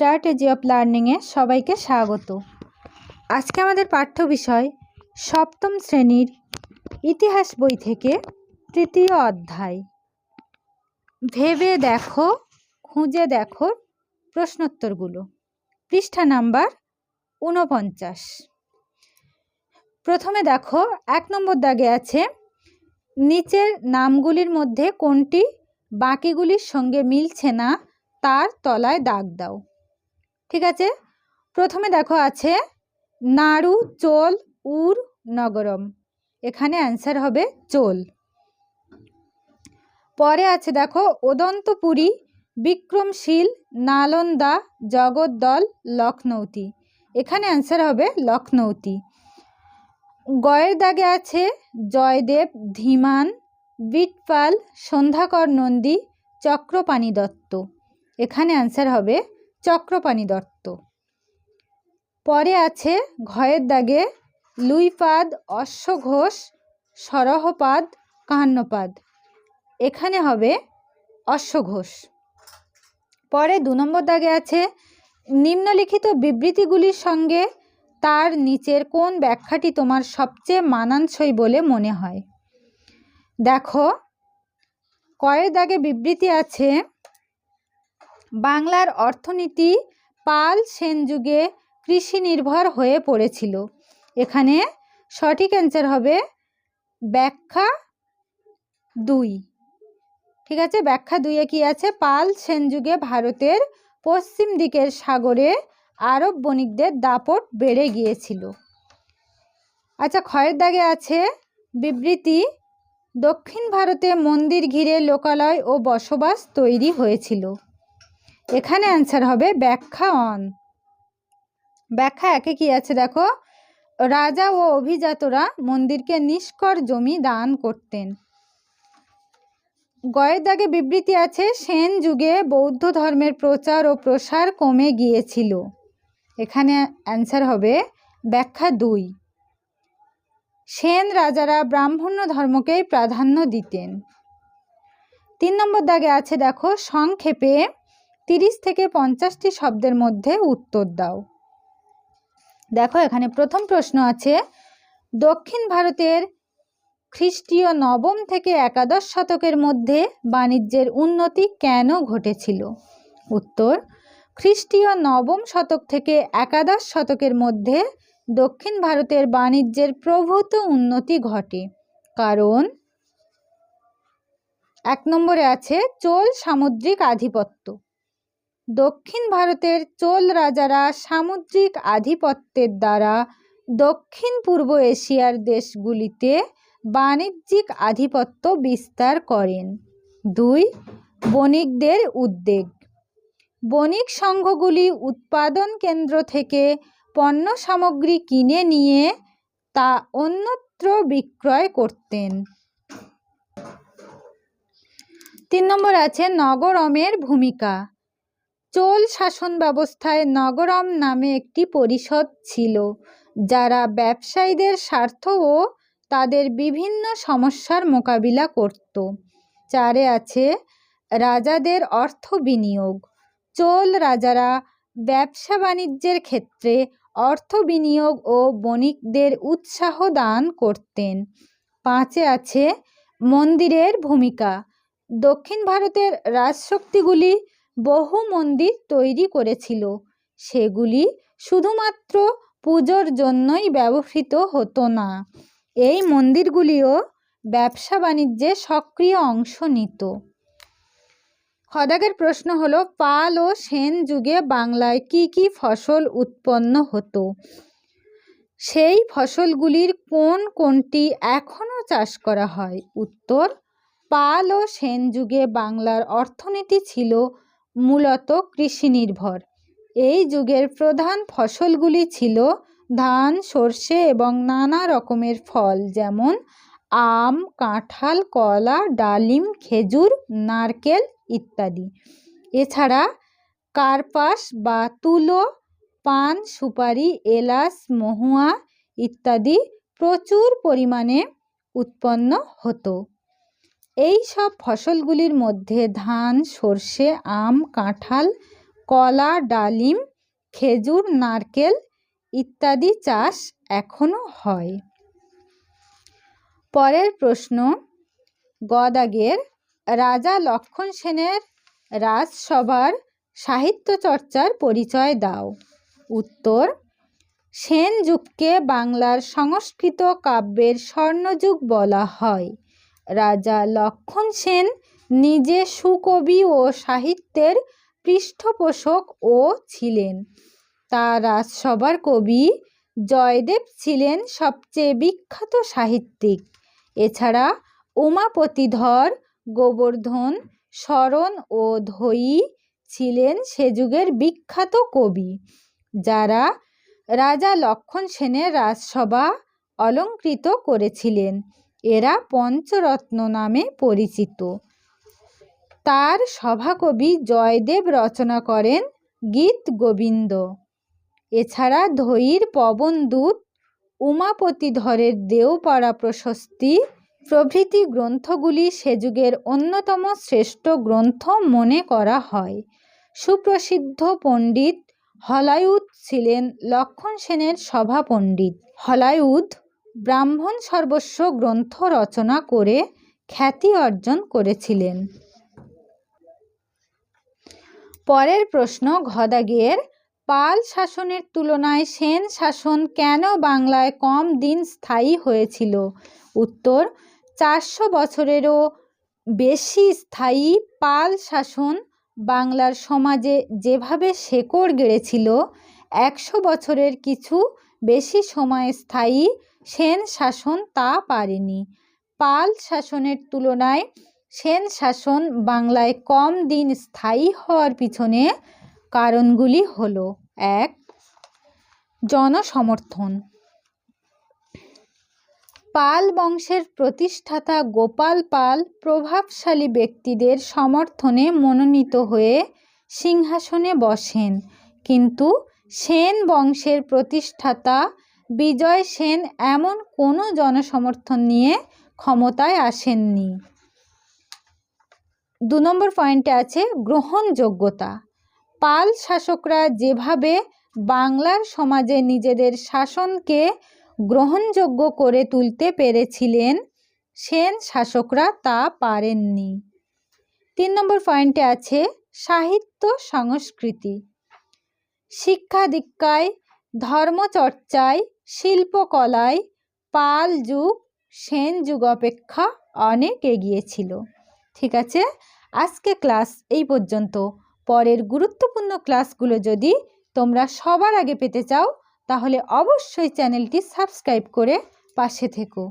Strategy of লার্নিংয়ে সবাইকে স্বাগত। আজকে আমাদের পাঠ্য বিষয় সপ্তম শ্রেণির ইতিহাস বই থেকে তৃতীয় অধ্যায়। ভেবে দেখো, খুঁজে দেখো প্রশ্নোত্তরগুলো। পৃষ্ঠা নাম্বার ঊনপঞ্চাশ। প্রথমে দেখো, এক নম্বর দাগে আছে, নিচের নামগুলির মধ্যে কোনটি বাকিগুলির সঙ্গে মিলছে না, তার তলায় দাগ দাও। ঠিক আছে? প্রথমে দেখো আছে, নাড়ু, চোল, উর, নগরম। এখানে অ্যান্সার হবে চোল। পরে আছে দেখো, ওদন্তপুরী, বিক্রমশীল, নালন্দা, জগদ্দল, লখনৌতি। এখানে অ্যান্সার হবে লখনৌতি। গয়ের দাগে আছে, জয়দেব, ধীমান, বিটপাল, সন্ধ্যাকর নন্দী চক্রপাণি দত্ত এখানে অ্যান্সার হবে চক্রপাণি দত্ত। পরে আছে ঘয়ের দাগে লুইপাদ, অশ্বঘোষ, সরহপাদ, কাহান্নপাদ। এখানে হবে অশ্বঘোষ। পরে দু নম্বর দাগে আছে নিম্নলিখিত বিবৃতিগুলির সঙ্গে তার নিচের কোন ব্যাখ্যাটি তোমার সবচেয়ে মানানসই বলে মনে হয়? দেখো, কয়ের দাগে বিবৃতি আছে বাংলার অর্থনীতি পাল সেন যুগে কৃষি নির্ভর হয়ে পড়েছিল। এখানে সঠিক অ্যান্সার হবে ব্যাখ্যা দুই। ঠিক আছে? ব্যাখ্যা দুইয়ে কি আছে? পাল সেন যুগে ভারতের পশ্চিম দিকের সাগরে আরব বণিকদের দাপট বেড়ে গিয়েছিল। আচ্ছা ক্ষয়ের দাগে আছে বিবৃতি, দক্ষিণ ভারতে মন্দির ঘিরে লোকালয় ও বসবাস তৈরি হয়েছিল। এখানে অ্যান্সার হবে ব্যাখ্যা অন ব্যাখ্যা একে কি আছে দেখো? রাজা ও অভিজাতরা মন্দিরকে নিষ্কর জমি দান করতেন। গয়ের দাগে বিবৃতি আছে, সেন যুগে বৌদ্ধ ধর্মের প্রচার ও প্রসার কমে গিয়েছিল। এখানে অ্যান্সার হবে ব্যাখ্যা দুই। সেন রাজারা ব্রাহ্মণ্য ধর্মকেই প্রাধান্য দিতেন। তিন নম্বর দাগে আছে দেখো, সংক্ষেপে তিরিশ থেকে পঞ্চাশটি শব্দের মধ্যে উত্তর দাও। দেখো, এখানে প্রথম প্রশ্ন আছে, দক্ষিণ ভারতের খ্রিস্টীয় নবম থেকে একাদশ শতকের মধ্যে বাণিজ্যের উন্নতি কেন ঘটেছিল? উত্তর, খ্রিস্টীয় নবম শতক থেকে একাদশ শতকের মধ্যে দক্ষিণ ভারতের বাণিজ্যের প্রভূত উন্নতি ঘটে। কারণ, এক নম্বরে আছে, চোল সামুদ্রিক আধিপত্য। দক্ষিণ ভারতের চোল রাজারা সামুদ্রিক আধিপত্যের দ্বারা দক্ষিণ পূর্ব এশিয়ার দেশগুলিতে বাণিজ্যিক আধিপত্য বিস্তার করেন। দুই, বণিকদের উদ্বেগ। বণিক সংঘগুলি উৎপাদন কেন্দ্র থেকে পণ্য সামগ্রী কিনে নিয়ে তা অন্যত্র বিক্রয় করতেন। তিন নম্বর আছে নগরমের ভূমিকা। চোল শাসন ব্যবস্থায় নগরম নামে একটি পরিষদ ছিল, যারা ব্যবসায়ীদের স্বার্থ ও তাদের বিভিন্ন সমস্যার মোকাবিলা করত। চারে আছে রাজাদের অর্থ বিনিয়োগ। চোল রাজারা ব্যবসা বাণিজ্যের ক্ষেত্রে অর্থ বিনিয়োগ ও বণিকদের উৎসাহ দান করতেন। পাঁচে আছে মন্দিরের ভূমিকা। দক্ষিণ ভারতের রাজশক্তিগুলি বহু মন্দির তৈরি করেছিল। সেগুলি শুধুমাত্র পুজোর জন্যই ব্যবহৃত হতো না। এই মন্দিরগুলিও ব্যবসা বাণিজ্যে সক্রিয় অংশ নিত। খদাগের প্রশ্ন হলো, পাল ও সেন যুগে বাংলায় কি কি ফসল উৎপন্ন হতো? সেই ফসলগুলির কোন কোনটি এখনও চাষ করা হয়? উত্তর, পাল ও সেন যুগে বাংলার অর্থনীতি ছিল মূলত কৃষি নির্ভর এই যুগের প্রধান ফসলগুলি ছিল ধান, সর্ষে এবং নানা রকমের ফল, যেমন আম, কাঁঠাল, কলা, ডালিম, খেজুর, নারকেল ইত্যাদি। এছাড়া কার্পাস বা তুলো, পান, সুপারি, এলাচ, মহুয়া ইত্যাদি প্রচুর পরিমাণে উৎপন্ন হতো। এই সব ফসলগুলির মধ্যে ধান, সর্ষে, আম, কাঁঠাল, কলা, ডালিম, খেজুর, নারকেল ইত্যাদি চাষ এখনও হয়। পরের প্রশ্ন, গদাগের রাজা লক্ষণ সেনের রাজসভার সাহিত্য চর্চার পরিচয় দাও। উত্তর সেন যুগকে বাংলার সংস্কৃত কাব্যের স্বর্ণযুগ বলা হয়। রাজা লক্ষণ সেন নিজে সুকবি ও সাহিত্যের পৃষ্ঠপোষক ও ছিলেন। তার রাজসভার কবি জয়দেব ছিলেন সবচেয়ে বিখ্যাত সাহিত্যিক। এছাড়া উমাপতিধর গোবর্ধন শরণ ও ধয়ী ছিলেন সে যুগের বিখ্যাত কবি। যারা রাজা লক্ষণ সেনের রাজসভা অলঙ্কৃত করেছিলেন। এরা পঞ্চরত্ন নামে পরিচিত। তার সভাকবি জয়দেব রচনা করেন গীত গোবিন্দ। এছাড়া ধৈর পবনদূত উমাপতিধরের দেওপাড়া প্রশস্তি, প্রভৃতি গ্রন্থগুলি সে যুগের অন্যতম শ্রেষ্ঠ গ্রন্থ মনে করা হয়। সুপ্রসিদ্ধ পণ্ডিত হলায়ুদ ছিলেন লক্ষণ সেনের সভা পণ্ডিত হলায়ুদ ব্রাহ্মণ সর্বস্ব গ্রন্থ রচনা করে খ্যাতি অর্জন করেছিলেন। পরের প্রশ্ন, ঘদাগের পাল শাসনের তুলনায় সেন শাসন কেন বাংলায় কম দিন স্থায়ী হয়েছিল? উত্তর, চারশো বছরেরও বেশি স্থায়ী পাল শাসন বাংলার সমাজে যেভাবে শেকড় গেড়েছিল, একশো বছরের কিছু বেশি সময় স্থায়ী সেন শাসন তা পারেনি। পাল শাসনের তুলনায় সেন শাসন বাংলায় কম দিন স্থায়ী হওয়ার পিছনে কারণগুলি হল, এক, জনসমর্থন। পাল বংশের প্রতিষ্ঠাতা গোপাল পাল প্রভাবশালী ব্যক্তিদের সমর্থনে মনোনীত হয়ে সিংহাসনে বসেন। কিন্তু সেন বংশের প্রতিষ্ঠাতা বিজয় সেন এমন কোনো জনসমর্থন নিয়ে ক্ষমতায় আসেননি। দু নম্বর পয়েন্টে আছে গ্রহণযোগ্যতা। পাল শাসকরা যেভাবে বাংলার সমাজে নিজেদের শাসনকে গ্রহণযোগ্য করে তুলতে পেরেছিলেন, সেন শাসকরা তা পারেননি। তিন নম্বর পয়েন্টে আছে সাহিত্য সংস্কৃতি। শিক্ষা দীক্ষায়, ধর্মচর্চায় শিল্পকলায় পাল যুগ, সেন যুগ অপেক্ষা অনেক এগিয়েছিল। ঠিক আছে? আজকে ক্লাস এই পর্যন্ত। পরের গুরুত্বপূর্ণ ক্লাসগুলো যদি তোমরা সবার আগে পেতে চাও, তাহলে অবশ্যই চ্যানেলটি সাবস্ক্রাইব করে পাশে থেকো।